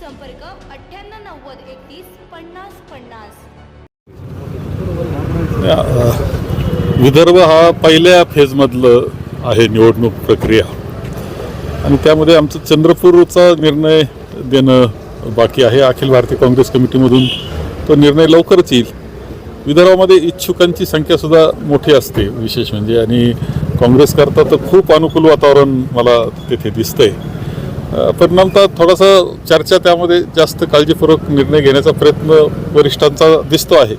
संपर्क अठ्ठ्याण्णव नव्वद एकतीस पन्नास पन्नास. विदर्भ हा पहिल्या फेजमधलं आहे निवडणूक प्रक्रिया. आणि त्यामध्ये आमचं चंद्रपूरचा निर्णय देणं बाकी आहे. अखिल भारतीय काँग्रेस कमिटीमधून तो निर्णय लवकरच येईल. विदर्भामध्ये इच्छुकांची संख्यासुद्धा मोठी असते विशेष म्हणजे आणि काँग्रेसकरता तर खूप अनुकूल वातावरण मला तिथे दिसतंय. आहे परिणामतः थोडासा चर्चा त्यामध्ये जास्त काळजीपूर्वक निर्णय घेण्याचा प्रयत्न वरिष्ठांचा दिसतो आहे.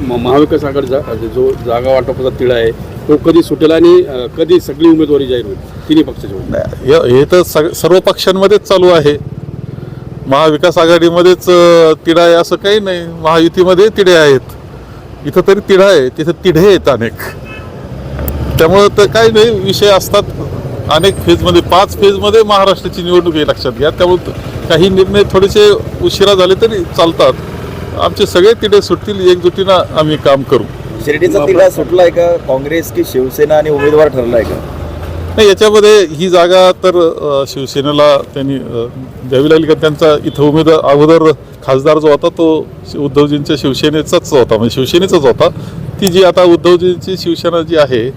महाविकास आघाडीचा जो जागा वाटपाचा तिढा आहे तो कधी सुटेल आणि कधी सगळी उमेदवारी जाहीर होईल? तिन्ही पक्षाच्या हे तर सग सर्व पक्षांमध्येच चालू आहे. महाविकास आघाडीमध्येच तिढा आहे असं काही नाही. महायुतीमध्ये तिढे आहेत. इथं तरी तिढा आहे. तिथं तिढे आहेत अनेक. त्यामुळं तर काही नाही विषय असतात. अनेक फेजमध्ये पाच फेजमध्ये महाराष्ट्राची निवडणूक आहे लक्षात घ्या. त्यामुळे काही निर्णय थोडेसे उशिरा झाले तरी चालतात. आमचे सगळे तिढे सुटतील एकजुटीनं आम्ही काम करू. शिर्डीचा तिढा सुटलाय का? काँग्रेस की शिवसेना आणि उमेदवार ठरलाय का? नाही याच्यामध्ये ही जागा तर शिवसेनेला त्यांनी द्यावी लागली का त्यांचा इथं उमेदवार अगोदर खासदार जो होता तो उद्धवजींच्या शिवसेनेचाच होता. म्हणजे शिवसेनेचाच होता. ती जी आता उद्धवजींची शिवसेना जी आहे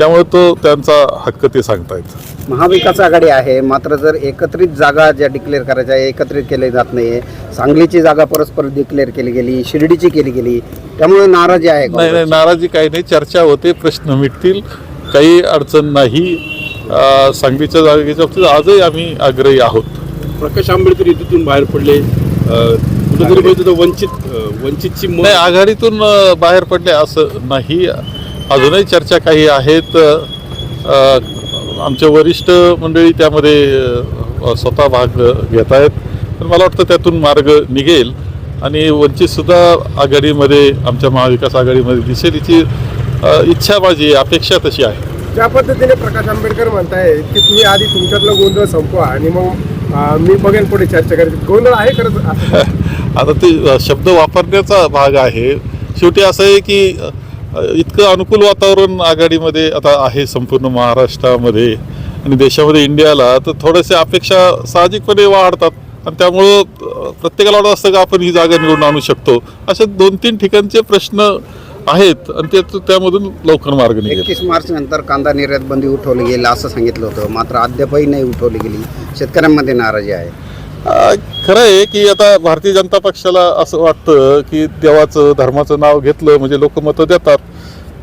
त्यामुळे तो त्यांचा हक्क ते सांगतायत. महाविकास आघाडी आहे मात्र जर एकत्रित जागा ज्या डिक्लेअर करायच्या आहे एकत्रित केले जात नाही सांगलीची जागा परस्पर डिक्लेअर केली गेली शिर्डीची केली गेली त्यामुळे नाराजी आहे नाही नाही. नाराजी काही नाही चर्चा होते प्रश्न मिटतील काही अडचण नाही. अ, सांगलीच्या जागेच्या बाबतीत आजही आम्ही आग्रही आहोत. प्रकाश आंबेडकर युतीतून बाहेर पडले. कुठेतरी वंचित अ, वंचितची नाही आघाडीतून अ, बाहेर पडले असं नाही. अजूनही चर्चा काही आहेत. आमचे वरिष्ठ मंडळी त्यामध्ये स्वतः भाग घेत आहेत. पण मला वाटतं त्यातून मार्ग निघेल. आणि वंचितसुद्धा आघाडीमध्ये आमच्या महाविकास आघाडीमध्ये दिसेल हिची अ, इच्छा माझी अपेक्षा तशी आहे. ज्या पद्धतीने प्रकाश आंबेडकर म्हणताय की तुम्ही आधी तुमच्यातला गोंधळ संपवा आणि मग मी बघेन पुढे चर्चा करायची गोंधळ आहे खरंच? आता ते शब्द वापरण्याचा भाग आहे. शेवटी असं आहे की इतकं अनुकूल वातावरण आघाडीमध्ये आता आहे संपूर्ण महाराष्ट्रामध्ये आणि देशामध्ये इंडियाला तर थोड्याशा अपेक्षा साहजिकपणे वाढतात. आणि त्यामुळं प्रत्येकाला वाटत असतं का आपण ही जागा निवडून आणू शकतो. असे दोन तीन ठिकाणचे प्रश्न आहेत आणि ते त्यामधून लवकर मार्ग निघेल. एकतीस मार्च नंतर कांदा निर्यात बंदी उठवली गेली असं सांगितलं होतं. मात्र अद्यापही नाही उठवली गेली. शेतकऱ्यांमध्ये नाराजी आहे. खरं आहे की आता भारतीय जनता पक्षाला असं वाटतं की देवाचं धर्माचं नाव घेतलं म्हणजे लोक मतं देतात.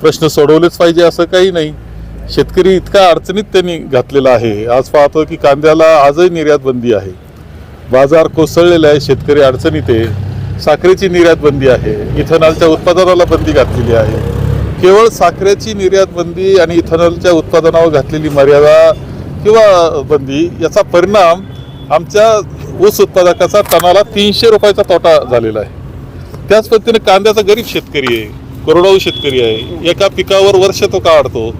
प्रश्न सोडवलेच पाहिजे असं काही नाही. शेतकरी इतका अडचणीत त्यांनी घातलेला आहे. आज पाहतो की कांद्याला आजही निर्यात बंदी आहे. बाजार कोसळलेला आहे शेतकरी अडचणीत आहे. साखरेची निर्यात बंदी आहे. इथेनॉलच्या उत्पादनाला बंदी घातलेली आहे. केवळ साखरेची निर्यात बंदी आणि इथेनॉलच्या उत्पादनावर घातलेली मर्यादा किंवा बंदी याचा परिणाम आमच्या ऊस उत्पादकाचा टनाला तीनशे रुपयाचा तोटा झालेला आहे. त्याच पद्धतीने कांद्याचा गरीब शेतकरी आहे कोरडाऊ शेतकरी आहे एका पिकावर वर्ष तो काढतो.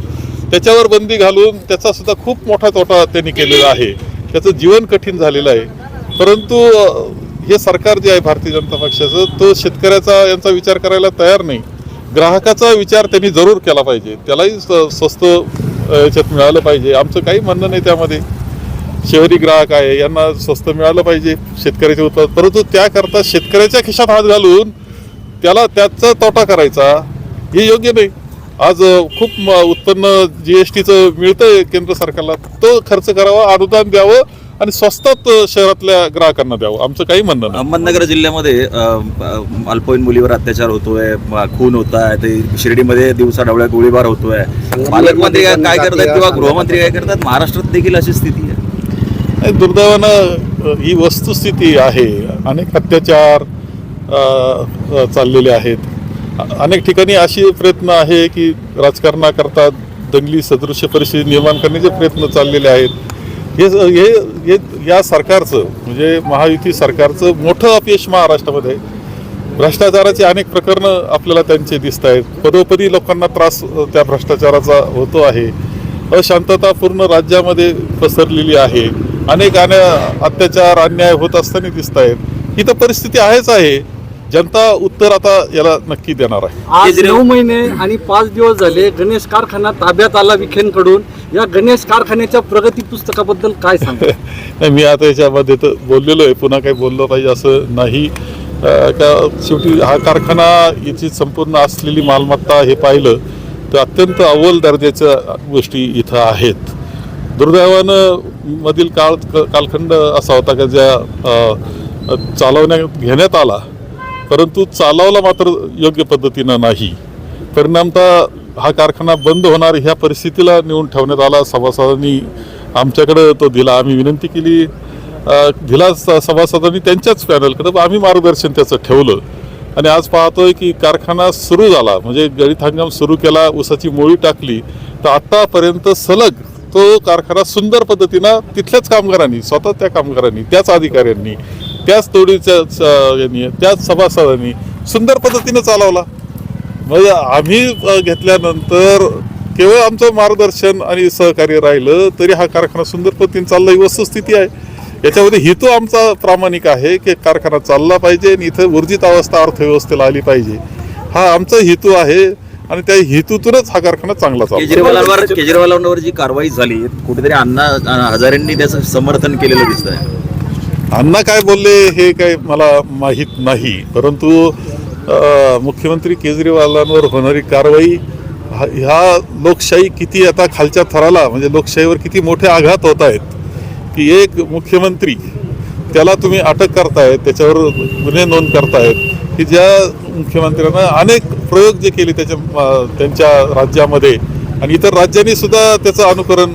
त्याच्यावर बंदी घालून त्याचा सुद्धा खूप मोठा तोटा त्यांनी केलेला आहे. त्याचं जीवन कठीण झालेलं आहे. परंतु हे सरकार जे आहे भारतीय जनता पक्षाचं तो शेतकऱ्याचा यांचा विचार करायला तयार नाही. ग्राहकाचा विचार त्यांनी जरूर केला पाहिजे. त्यालाही स- स्वस्त याच्यात मिळालं पाहिजे. आमचं काही म्हणणं नाही त्यामध्ये. शहरी ग्राहक आहे यांना स्वस्त मिळालं पाहिजे शेतकऱ्याचे उत्पादन. परंतु त्याकरता शेतकऱ्याच्या खिशात हात घालून त्याला त्याचा तोटा करायचा हे योग्य नाही. आज खूप उत्पन्न जी एस टीचं मिळतंय केंद्र सरकारला. तो खर्च करावा अनुदान द्यावं आणि स्वस्तात शहरातल्या ग्राहकांना द्यावं. आमचं काही म्हणणं नाही. अहमदनगर जिल्ह्यामध्ये अल्पवयीन मुलीवर अत्याचार होतोय खून होत आहे ते शिर्डीमध्ये दिवसा डावळ्या गोळीबार होतोय. पालकमंत्री काय करतात किंवा गृहमंत्री काय करतात? महाराष्ट्रात देखील अशी स्थिती आहे. दुर्दैवानं ही वस्तुस्थिती आहे. अनेक अत्याचार चाललेले आहेत. अनेक ठिकाणी अशी प्रयत्न आहे की राजकारणाकरता दंगली सदृश्य परिस्थिती निर्माण करण्याचे प्रयत्न चाललेले आहेत हे हे हे या सरकारचं म्हणजे महायुती सरकारचं मोठं अपयश महाराष्ट्रामध्ये. आहे. अनेक प्रकरणं आपल्याला त्यांचे दिसत आहेत. पदोपदी लोकांना त्रास त्या भ्रष्टाचाराचा होतो आहे. अशांततापूर्ण राज्यामध्ये पसरलेली आहे. अनेक अन्या अत्याचार अन्याय होत असताना दिसत आहेत ही तर परिस्थिती आहेच आहे. जनता उत्तर आता याला नक्की देणार आहे. आज नऊ महिने आणि पाच दिवस झाले गणेश कारखाना ताब्यात आला विखेंकडून. या गणेश कारखान्याच्या प्रगती पुस्तकाबद्दल काय सांगा नाही मी आता याच्यामध्ये तर बोललेलो आहे. पुन्हा काही बोललं पाहिजे असं नाही. का शेवटी हा कारखाना याची संपूर्ण असलेली मालमत्ता हे पाहिलं तर अत्यंत अव्वल दर्जाच्या गोष्टी इथं आहेत. दुर्दैवानं मधील काळ कालखंड असा होता का ज्या चालवण्यात घेण्यात आला परंतु चालवला मात्र योग्य पद्धतीनं नाही. परिणामतः हा कारखाना बंद होणार ह्या परिस्थितीला नेऊन ठेवण्यात आला. सभासदांनी आमच्याकडं तो दिला. आम्ही विनंती केली दिला स- सभासदांनी त्यांच्याच पॅनलकडं. आम्ही मार्गदर्शन त्याचं ठेवलं. आणि आज पाहतोय की कारखाना सुरू झाला. म्हणजे गळीत हंगाम सुरू केला ऊसाची मोळी टाकली तर आत्तापर्यंत सलग तो कारखाना सुंदर पद्धतीनं तिथल्याच कामगारांनी स्वतः त्या कामगारांनी त्याच अधिकाऱ्यांनी त्याच तोडीच्या यांनी त्याच सभासदांनी सुंदर पद्धतीनं चालवला. म्हणजे आम्ही घेतल्यानंतर केवळ आमचं मार्गदर्शन आणि सहकार्य राहिलं तरी हा कारखाना सुंदर पद्धतीने चालला. ही वस्तुस्थिती आहे. याच्यामध्ये हेतू आमचा प्रामाणिक आहे की कारखाना चालला पाहिजे आणि इथं ऊर्जित अवस्था अर्थव्यवस्थेला आली पाहिजे. हा आमचा हेतू आहे. आणि त्या हेतूतूनच हा कारखाना चांगला केजरीवालांवर केजरीवालांवर जी कारवाई झाली कुठेतरी अण्णा हजारेंनी त्याचं समर्थन केलेलं दिसत आहे अण्णा काय बोलले हे काय मला माहीत नाही. परंतु मुख्यमंत्री केजरीवालांवर होणारी कारवाई ह्या लोकशाही किती आता खालच्या थराला म्हणजे लोकशाहीवर किती मोठे आघात होत आहेत की एक मुख्यमंत्री त्याला तुम्ही अटक करतायत त्याच्यावर गुन्हे नोंद करतायत की ज्या मुख्यमंत्र्यांना अनेक प्रयोग जे केले त्याच्या त्यांच्या राज्यामध्ये आणि इतर राज्यांनी सुद्धा त्याचं अनुकरण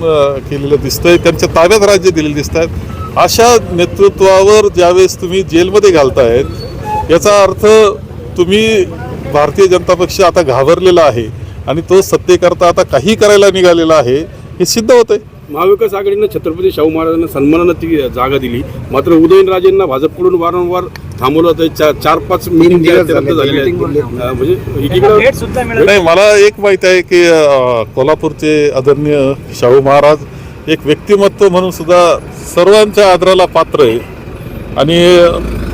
केलेलं दिसतंय. त्यांच्या ताब्यात राज्य दिलेली दिसत आहेत अशा नेतृत्वावर ज्यावेळेस तुम्ही जेलमध्ये घालतायत याचा अर्थ तुम्ही भारतीय जनता पक्ष आता घाबरलेला आहे आणि तो सत्तेकरता आता काही करायला निघालेला आहे हे सिद्ध होतंय. महाविकास आघाडीनं छत्रपती शाहू महाराजांना सन्मानानं ती जागा दिली. मात्र उदयनराजेंना भाजपकडून वारंवार थांबवलं होतं. चार चार पाच मिटिंग म्हणजे नाही मला एक माहीत आहे की कोल्हापूरचे आदरणीय शाहू महाराज एक व्यक्तिमत्व म्हणून सुद्धा सर्वांच्या आदराला पात्र आहे. आणि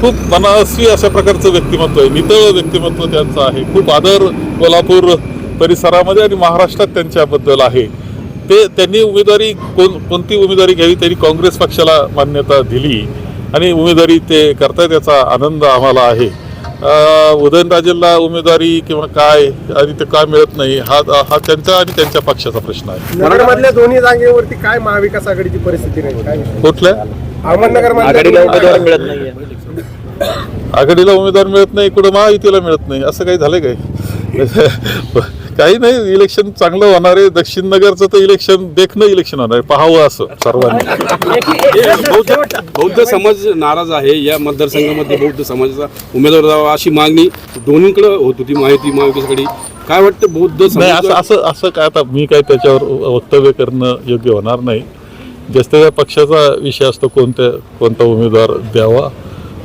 खूप मनास्वी अशा प्रकारचं व्यक्तिमत्व आहे. नितळ व्यक्तिमत्व त्यांचं आहे. खूप आदर कोल्हापूर परिसरामध्ये आणि महाराष्ट्रात त्यांच्याबद्दल आहे. ते त्यांनी उमेदवारी कोण कोणती उमेदवारी घ्यावी त्यांनी काँग्रेस पक्षाला मान्यता दिली. आणि उमेदवारी ते करतायत याचा आनंद आम्हाला आहे. अ, उदयनराजेंना उमेदवारी किंवा काय आणि ते काय मिळत नाही हा हा त्यांचा आणि त्यांच्या पक्षाचा प्रश्न आहे. नगरमधल्या दोन्ही जागेवरती काय महाविकास आघाडीची परिस्थिती नाही? काय कुठल्या? अहमदनगर आघाडीला उमेदवार मिळत नाहीये आघाडीला उमेदवार मिळत नाही कुठं महायुतीला मिळत नाही असं काही झालं काय? काही नाही इलेक्शन चांगलं होणार आहे. दक्षिण नगरचं तर इलेक्शन देखणं इलेक्शन होणार आहे. पाहावं असं सर्वांनी. बौद्ध बौद्ध समाज नाराज आहे. या मतदारसंघामध्ये बौद्ध समाजाचा उमेदवार जावा अशी मागणी दोन्हीकडे होत होती माहिती महाविकास आघाडी काय वाटतं बौद्ध नाही समाज असं असं असं काय आता मी काय त्याच्यावर वक्तव्य करणं योग्य होणार नाही. जास्त त्या पक्षाचा विषय असतो कोणत्या कोणता उमेदवार द्यावा.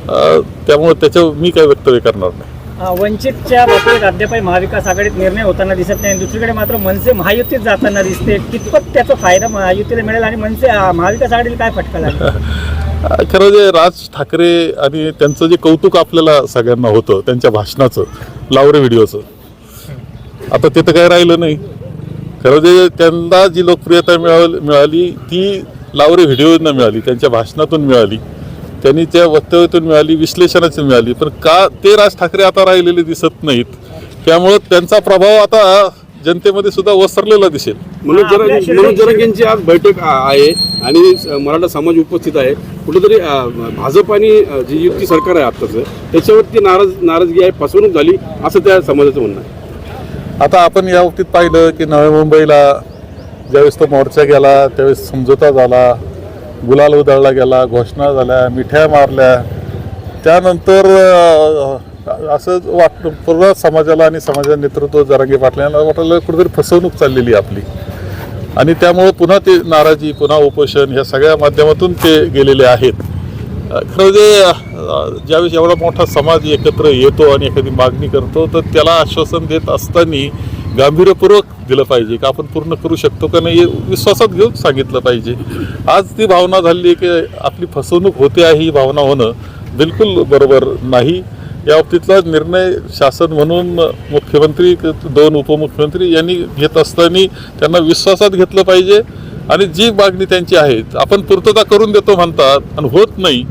अं, त्यामुळे त्याच्यावर मी काय वक्तव्य करणार नाही. वंचितच्या बाबतीत अद्यापही महाविकास आघाडीत निर्णय होताना दिसत नाही. दुसरीकडे मात्र मनसे महायुतीत जाताना दिसते. कितपत त्याचा फायदा महायुतीला मिळेल आणि मनसे महाविकास आघाडीला काय फटका लागेल? खरं जे राज ठाकरे आणि त्यांचं जे कौतुक आपल्याला सगळ्यांना होतं त्यांच्या भाषणाचं लावरे व्हिडिओचं आता ते तर काय राहिलं नाही. खरं जे त्यांना जी लोकप्रियता मिळाली मिळाली ती लावरे व्हिडिओनं मिळाली त्यांच्या भाषणातून मिळाली. त्यांनी त्या वक्तव्यातून मिळाली विश्लेषणातून मिळाली. पण का ते राज ठाकरे आता राहिलेले दिसत नाहीत? त्यामुळं त्यांचा प्रभाव आता जनतेमध्ये सुद्धा वसरलेला दिसेल. मनोज जरांगे मनोज जरांगे यांची आज बैठक आहे आणि मराठा समाज उपस्थित आहे. कुठेतरी भाजप आणि जी युती सरकार आहे आत्ताचं. त्याच्यावरती नाराज नाराजगी आहे फसवणूक झाली असं त्या समाजाचं म्हणणं आहे. आता आपण या बाबतीत पाहिलं की नव्या मुंबईला ज्यावेळेस तो मोर्चा गेला त्यावेळेस समझोता झाला. गुलाल उधळला गेला घोषणा झाल्या मिठ्या मारल्या. त्यानंतर असं वाट पूर्ण समाजाला आणि समाजाला नेतृत्व जरांगे पाटलांना वाटलं. कुठेतरी फसवणूक चाललेली आपली. आणि त्यामुळं पुन्हा ते नाराजी पुन्हा उपोषण ह्या सगळ्या माध्यमातून ते गेलेले आहेत. खरं जे ज्यावेळेस एवढा मोठा समाज एकत्र येतो आणि एखादी मागणी करतो तर त्याला आश्वासन देत असताना गांभीर्यपूर्वक दिलं पाहिजे की आपण पूर्ण करू शकतो का नाही हे विश्वासात घेऊन सांगितलं पाहिजे. आज ती भावना झाली आहे की आपली फसवणूक होते आहे ही भावना होणं बिलकुल बरोबर नाही. या बाबतीतला निर्णय शासन म्हणून मुख्यमंत्री दोन उपमुख्यमंत्री यांनी घेत असताना त्यांना विश्वासात घेतलं पाहिजे आणि जी मागणी त्यांची आहे आपण पूर्तता करून देतो म्हणतात आणि होत नाही.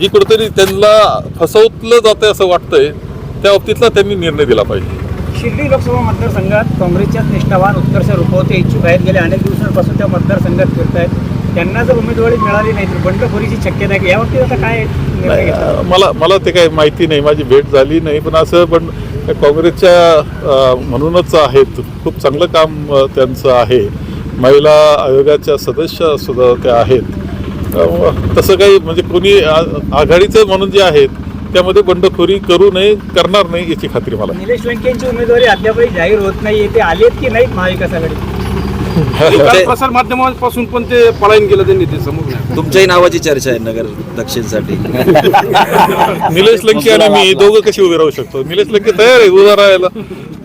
जी कुठेतरी त्यांना फसवलं जातं असं वाटतंय त्या बाबतीतला त्यांनी निर्णय दिला पाहिजे. शिर्डी लोकसभा मतदारसंघात काँग्रेसच्याच निष्ठावान उत्कर्ष रुपवते इच्छुक आहेत. गेल्या अनेक दिवसांपासून त्या मतदारसंघात फिरत आहेत. त्यांना जर उमेदवारी मिळाली नाही तर बंडखोरीची शक्यता आहे. यावरती आता काय नाही, मला मला ते काही माहिती नाही. माझी भेट झाली नाही. पण असं पण काँग्रेसच्या म्हणूनच आहेत. खूप चांगलं काम त्यांचं आहे. महिला आयोगाच्या सदस्य सुद्धा त्या आहेत. तसं काही म्हणजे कोणी आ- आघाडीचं म्हणून जे आहेत त्यामध्ये बंडखोरी करू नये करणार नाही याची खात्री मला. निलेश लंके यांची उमेदवारी अद्यापही जाहीर होत नाही ते आलेत की नाहीत महाविकास आघाडी काल प्रसार माध्यमांपासून पण ते पलायन केलं त्यांनी ते समोर. तुमच्याही नावाची चर्चा आहे नगर दक्षिणसाठी. निलेश लंके आणि मी दोघं कशी उभे राहू शकतो? निलेश लंके तयार आहे उभा राहायला.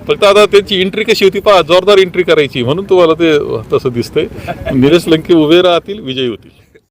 फक्त आता त्यांची एंट्री कशी होती पहा जोरदार एंट्री करायची म्हणून तुम्हाला ते तसं दिसतंय. निलेश लंके उभे राहतील विजयी होतील.